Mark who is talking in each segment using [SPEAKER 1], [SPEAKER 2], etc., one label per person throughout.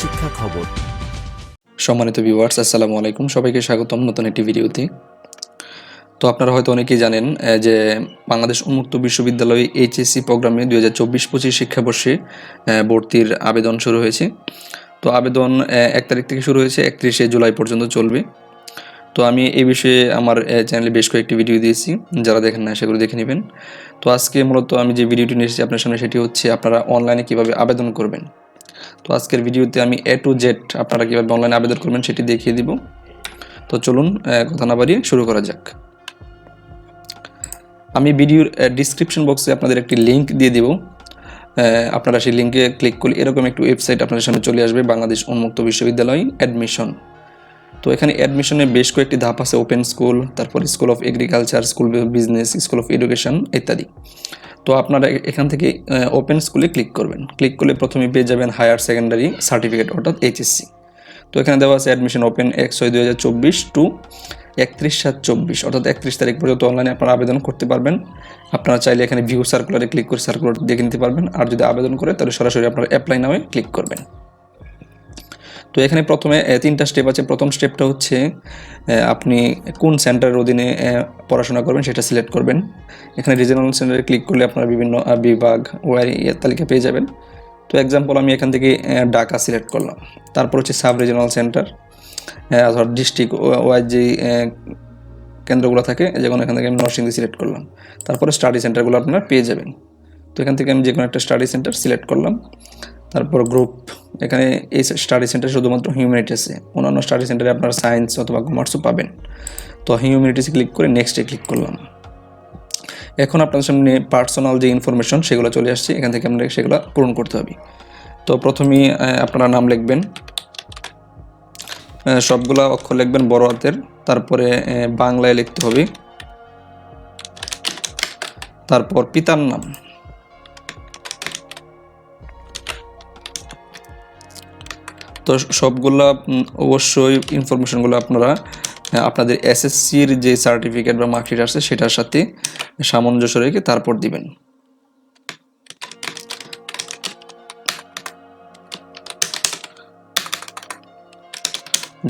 [SPEAKER 1] শিক্ষা খবর।
[SPEAKER 2] সম্মানিত ভিউয়ার্স আসসালামু আলাইকুম। সবাইকে স্বাগতম নতুন একটি ভিডিওতে। তো আপনারা হয়তো অনেকেই জানেন যে বাংলাদেশ উন্মুক্ত বিশ্ববিদ্যালয় এইচএসসি প্রোগ্রামে দুই হাজার চব্বিশ পঁচিশ শিক্ষাবর্ষে ভর্তির আবেদন শুরু হয়েছে। তো আবেদন এক তারিখ থেকে শুরু হয়েছে, একত্রিশে জুলাই পর্যন্ত চলবে। তো আমি এই বিষয়ে আমার চ্যানেলে বেশ কয়েকটি ভিডিও দিয়েছি। যারা দেখেন না সেগুলো দেখে নেবেন। তো আজকে মূলত আমি যে ভিডিওটি নিয়ে এসেছি আপনার সামনে, সেটি হচ্ছে আপনারা অনলাইনে কীভাবে আবেদন করবেন। তো আজকের ভিডিওতে আমি এ টু জেড আপনারা কীভাবে অনলাইনে আবেদন করবেন সেটি দেখিয়ে দিব। তো চলুন কথা না বাড়িয়ে শুরু করা যাক। আমি ভিডিওর ডিসক্রিপশন বক্সে আপনাদের একটি লিঙ্ক দিয়ে দিব। আপনারা সেই লিঙ্কে ক্লিক করলে এরকম একটি ওয়েবসাইট আপনাদের সামনে চলে আসবে, বাংলাদেশ উন্মুক্ত বিশ্ববিদ্যালয় অ্যাডমিশন তো এখানে অ্যাডমিশনে বেশ কয়েকটি ধাপ আছে ওপেন স্কুল তারপর school of agriculture school business school of education ইত্যাদি। তো আপনারা এখান থেকে ওপেন স্কুলে ক্লিক করবেন। ক্লিক করলে প্রথমে পেয়ে যাবেন হায়ার সেকেন্ডারি সার্টিফিকেট অর্থাৎ এইচএসসি তো এখানে দেওয়া আছে অ্যাডমিশন ওপেন এক ছয় দুই হাজার চব্বিশ টু একত্রিশ সাত চব্বিশ, অর্থাৎ একত্রিশ তারিখ পর্যন্ত অনলাইনে আপনারা আবেদন করতে পারবেন। আপনারা চাইলে এখানে ভিউ সার্কুলারে ক্লিক করে সার্কুলার দেখে নিতে পারবেন। আর যদি আবেদন করে, তাহলে সরাসরি আপনারা অ্যাপ্লাই নামে ক্লিক করবেন। তো এখানে প্রথমে তিনটা স্টেপ আছে। প্রথম স্টেপটা হচ্ছে আপনি কোন সেন্টারের অধীনে পড়াশোনা করবেন সেটা সিলেক্ট করবেন। এখানে রিজনাল সেন্টারে ক্লিক করলে আপনারা বিভিন্ন বিভাগ, ওয়াই এর তালিকা পেয়ে যাবেন। তো এক্সাম্পল আমি এখান থেকে ঢাকা সিলেক্ট করলাম। তারপর হচ্ছে সাব রিজনাল সেন্টার অর্থাৎ ডিস্ট্রিক্ট ওয়াইজ যে কেন্দ্রগুলো থাকে যেমন এখান থেকে আমি নরসিংদী সিলেক্ট করলাম। তারপরে স্টাডি সেন্টারগুলো আপনারা পেয়ে যাবেন। তো এখান থেকে আমি যে কোনো একটা স্টাডি সেন্টার সিলেক্ট করলাম। তারপর গ্রুপ এখানে এই স্টাডি সেন্টার শুধুমাত্র হিউম্যানিটিসে অন্যান্য স্টাডি সেন্টারে আপনারা সায়েন্স অথবা কমার্সও পাবেন। তো হিউম্যানিটিসে ক্লিক করে নেক্সটে ক্লিক করলাম। এখন আপনার সামনে পার্সোনাল যে ইনফরমেশন সেগুলো চলে আসছে, এখান থেকে আপনাকে সেগুলো পূরণ করতে হবে। তো প্রথমেই আপনারা নাম লিখবেন। সবগুলা অক্ষর লিখবেন বড় হাতের। তারপরে বাংলায় লিখতে হবে। তারপর পিতার নাম। তো সবগুলা অবশ্যই ইনফরমেশনগুলো আপনারা আপনাদের এসএসসির যে সার্টিফিকেট বা মার্কশিট আছে সেটার সাথে সামঞ্জস্য রেখে তারপর দিবেন।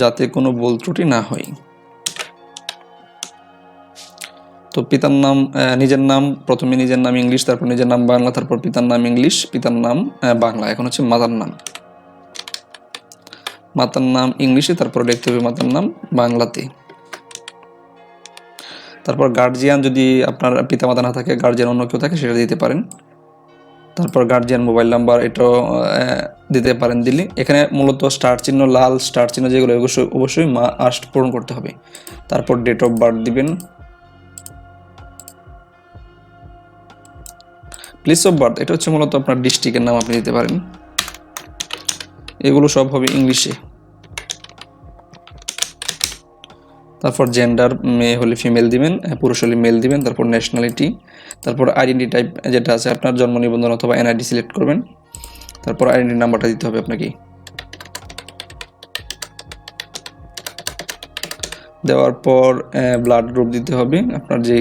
[SPEAKER 2] যাতে কোনো ভুল ত্রুটি না হয়। তো পিতার নাম নিজের নাম, প্রথমে নিজের নাম ইংলিশ, তারপর নিজের নাম বাংলা, তারপর পিতার নাম ইংলিশ, পিতার নাম বাংলা। এখন হচ্ছে মাতার নাম। মাতার নাম ইংলিশে, তারপর লিখতে হবে মাতার নাম বাংলাতে। তারপর গার্জিয়ান যদি আপনার পিতামাতা না থাকে গার্জিয়ান অন্য কেউ থাকে, সেটা দিতে পারেন। তারপর গার্জিয়ান মোবাইল নাম্বার এটাও দিতে পারেন দিলে এখানে মূলত স্টার চিহ্ন, লাল স্টার চিহ্ন যেগুলো অবশ্যই অবশ্যই মা আস্ট পূরণ করতে হবে। তারপর ডেট অফ বার্থ দিবেন। প্লেস অফ বার্থ এটা হচ্ছে মূলত আপনার ডিস্ট্রিক্টের নাম আপনি দিতে পারেন। এগুলো সব হবে ইংলিশে। তারপর জেন্ডার মেয়ে হলে ফিমেল দিবেন আহ, পুরুষ হলে মেল দিবেন তারপর ন্যাশনালিটি তারপর আইডেন্টি টাইপ যেটা আছে আপনার জন্ম নিবন্ধন অথবা এনআইডি সিলেক্ট করবেন তারপর আইডেন্টি নাম্বারটা দিতে হবে আপনাকে। দেওয়ার পর ব্লাড গ্রুপ দিতে হবে। আপনার যে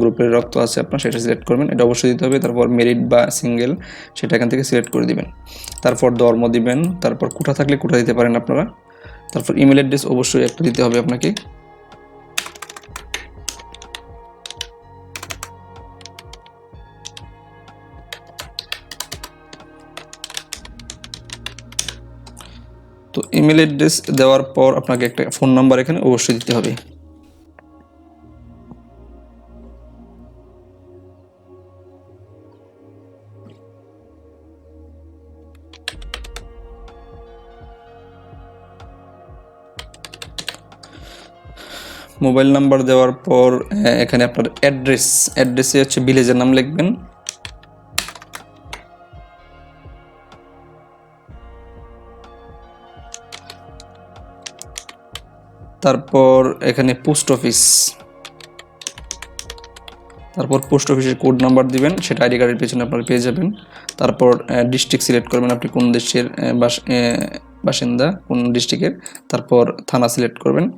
[SPEAKER 2] গ্রুপের রক্ত আছে, আপনার সেটা সিলেক্ট করবেন। এটা অবশ্যই দিতে হবে। তারপর মেরিট বা সিঙ্গেল সেটা এখান থেকে সিলেক্ট করে দিবেন। তারপর ধর্ম দিবেন। তারপর কোঠা থাকলে কোঠা দিতে পারেন আপনারা। তারপর ইমেল অ্যাড্রেস অবশ্যই একটা দিতে হবে আপনাকে। তো ইমেল অ্যাড্রেস দেওয়ার পর আপনাকে একটা ফোন নাম্বার এখানে অবশ্যই দিতে হবে। মোবাইল নাম্বার দেওয়ার পর এখানে আপনার অ্যাড্রেস অ্যাড্রেসে হচ্ছে ভিলেজের নাম লিখবেন। তারপর এখানে পোস্ট অফিস তারপর পোস্ট অফিসের কোড নাম্বার দিবেন, সেটা আইডি কার্ডের পেছনে আপনারা পেয়ে যাবেন। তারপর ডিস্ট্রিক্ট সিলেক্ট করবেন আপনি কোন দেশের বাস- বাসিন্দা, কোন ডিস্ট্রিক্টের তারপর থানা সিলেক্ট করবেন।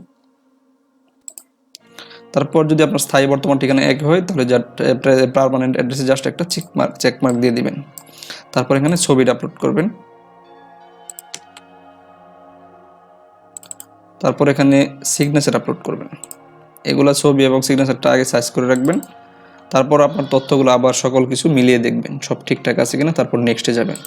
[SPEAKER 2] তারপর যদি আপনার স্থায়ী বর্তমান ঠিকানা এক হয়, তাহলে পারমানেন্ট অ্যাড্রেসে জাস্ট একটা চেক মার্ক চেক মার্ক দিয়ে দিবেন। তারপর এখানে ছবিটা আপলোড করবেন। তারপর এখানে সিগনেচার আপলোড করবেন। এগুলা ছবি এবং সিগনেচারটা আগে সাইজ করে রাখবেন। তারপর আপনার তথ্যগুলো আবার সকল কিছু মিলিয়ে দেখবেন, সব ঠিকঠাক আছে কিনা, তারপর নেক্সটে যাবেন।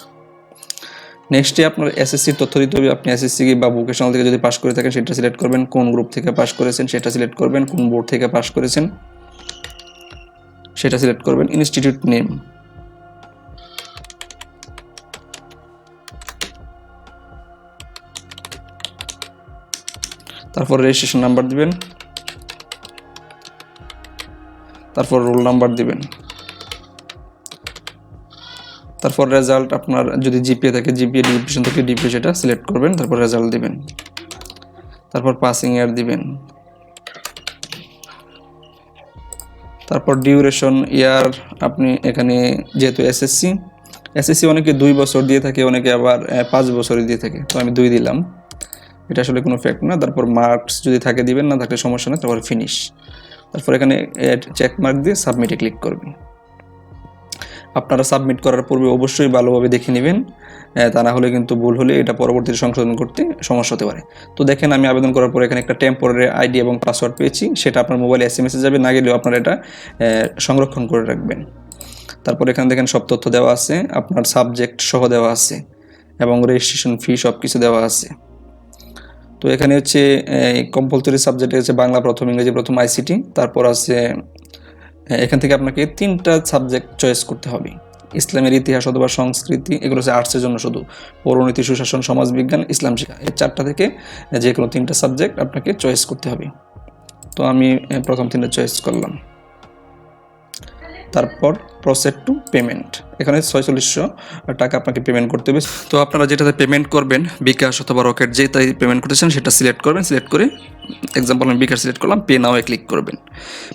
[SPEAKER 2] নেক্সটে আপনার এসএসসির তথ্য দিতে হবে, আপনি এসএসসি বা ভোকেশনাল থেকে যদি পাশ করে থাকেন, সেটা সিলেক্ট করবেন, কোন গ্রুপ থেকে পাশ করেছেন, সেটা সিলেক্ট করবেন, কোন বোর্ড থেকে পাশ করেছেন, সেটা সিলেক্ট করবেন। ইনস্টিটিউট নেম তারপর রেজিস্ট্রেশন নাম্বার দিবেন। তারপর রোল নাম্বার দিবেন। তারপর রেজাল্ট আপনার যদি জিপিএ থাকে জিপিএ ডিভিশন থেকে ডিপিএ সেটা সিলেক্ট করবেন, তারপর রেজাল্ট দিবেন। তারপর পাসিং ইয়ার দিবেন। তারপর ডিউরেশন ইয়ার আপনি এখানে যেহেতু এসএসসি এসএসসি অনেকে দুই বছর দিয়ে থাকে, অনেকে আবার পাঁচ বছরে দিয়ে থাকে। তো আমি দুই দিলাম। এটা আসলে কোনো ফ্যাক্ট না। তারপর মার্কস যদি থাকে দিবেন, না থাকলে সমস্যা না তারপর ফিনিশ তারপর এখানে চেক মার্ক দিয়ে সাবমিটে ক্লিক করবেন। আপনারা সাবমিট করার পূর্বে অবশ্যই ভালোভাবে দেখে নেবেন। তা না হলে কিন্তু ভুল হলে এটা পরবর্তীতে সংশোধন করতে সমস্যা হতে পারে। তো দেখেন, আমি আবেদন করার পর এখানে একটা টেম্পোরারি আইডি এবং পাসওয়ার্ড পেয়েছি। সেটা আপনার মোবাইলে এস এম এসে যাবে, না গেলেও আপনারা এটা সংরক্ষণ করে রাখবেন। তারপর এখানে দেখেন, সব তথ্য দেওয়া আছে। আপনার সাবজেক্ট সহ দেওয়া আছে। এবং রেজিস্ট্রেশন ফি সব কিছু দেওয়া আছে। তো এখানে হচ্ছে কম্পালসরি সাবজেক্টে হচ্ছে বাংলা প্রথম, ইংরেজি প্রথম আইসিটি তারপর আছে এখান থেকে আপনাকে তিনটা সাবজেক্ট চয়েস করতে হবে। ইসলামের ইতিহাস অথবা সংস্কৃতি, এগুলো হচ্ছে আর্টসের জন্য শুধু। পৌরনীতি, সুশাসন, সমাজবিজ্ঞান, ইসলাম শিক্ষা, এই চারটা থেকে যে কোনো তিনটা সাবজেক্ট আপনাকে চয়েস করতে হবে। তো আমি প্রথম তিনটা চয়েস করলাম। তারপর প্রসেড টু পেমেন্ট এখানে ছয়চল্লিশশো টাকা আপনাকে পেমেন্ট করতে হবে। তো আপনারা যেটাতে পেমেন্ট করবেন, বিকাশ অথবা রকেট যেটাই পেমেন্ট করতেছেন, সেটা সিলেক্ট করবেন সিলেক্ট করে এক্সাম্পল আমি বিকাশ সিলেক্ট করলাম পে নাওয়ে ক্লিক করবেন।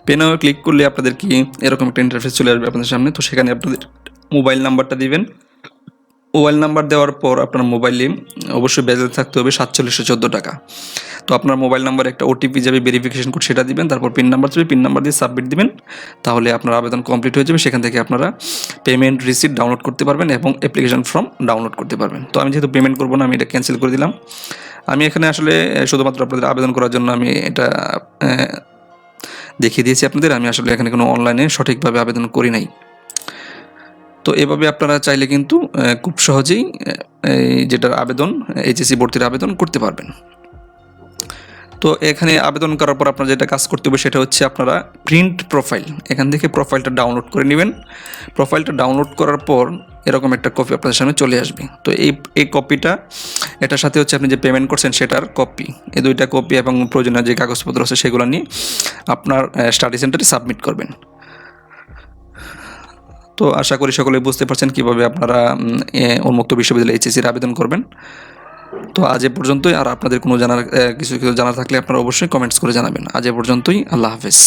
[SPEAKER 2] পে নাওয়ে ক্লিক করলে আপনাদের কি এরকম একটা ইন্টারফেস চলে আসবে আপনাদের সামনে, তো সেখানে আপনাদের মোবাইল নাম্বারটা দিবেন। মোবাইল নাম্বার দেওয়ার পর আপনার মোবাইলে অবশ্যই ব্যালেন্স থাকতে হবে সাতচল্লিশশো চোদ্দ টাকা। তো আপনার মোবাইল নাম্বারে একটা ওটিপি যাবে ভেরিফিকেশন কোড সেটা দিবেন, তারপর পিন নাম্বার যাবে পিন নাম্বার দিয়ে সাবমিট দিবেন, তাহলে আপনার আবেদন কমপ্লিট হয়ে যাবে। সেখান থেকে আপনারা পেমেন্ট রিসিপ্ট ডাউনলোড করতে পারবেন এবং অ্যাপ্লিকেশন ফর্ম ডাউনলোড করতে পারবেন। তো আমি যেহেতু পেমেন্ট করব না, আমি এটা ক্যান্সেল করে দিলাম। আমি এখানে আসলে শুধুমাত্র আপনাদের আবেদন করার জন্য আমি এটা দেখিয়ে দিয়েছি আপনাদের। আমি আসলে এখানে কোনো অনলাইনে সঠিকভাবে আবেদন করি নাই। তো এভাবে আপনারা চাইলে কিন্তু খুব সহজেই যেটার আবেদন, এইচএসসি ভর্তির আবেদন করতে পারবেন। তো এখানে আবেদন করার পর আপনার যেটা কাজ করতে হবে সেটা হচ্ছে আপনারা প্রিন্ট প্রোফাইল, এখান থেকে প্রোফাইলটা ডাউনলোড করে নেবেন। প্রোফাইলটা ডাউনলোড করার পর এরকম একটা কপি আপনাদের সামনে চলে আসবে। তো এই এই কপিটা, এটার সাথে হচ্ছে আপনি যে পেমেন্ট করছেন সেটার কপি, এই দুইটা কপি এবং প্রয়োজনীয় যে কাগজপত্র আছে সেগুলো নিয়ে আপনার স্টাডি সেন্টারে সাবমিট করবেন। তো আশা করি সকলে বুঝতে পারছেন কীভাবে আপনারা উন্মুক্ত বিশ্ববিদ্যালয়ে এইচএসির আবেদন করবেন। তো আজ এ পর্যন্তই, আর আপনাদের কোনো জানার কিছু কিছু জানার থাকলে আপনারা অবশ্যই কমেন্টস করে জানাবেন। আজ এ পর্যন্তই, আল্লাহ হাফেজ।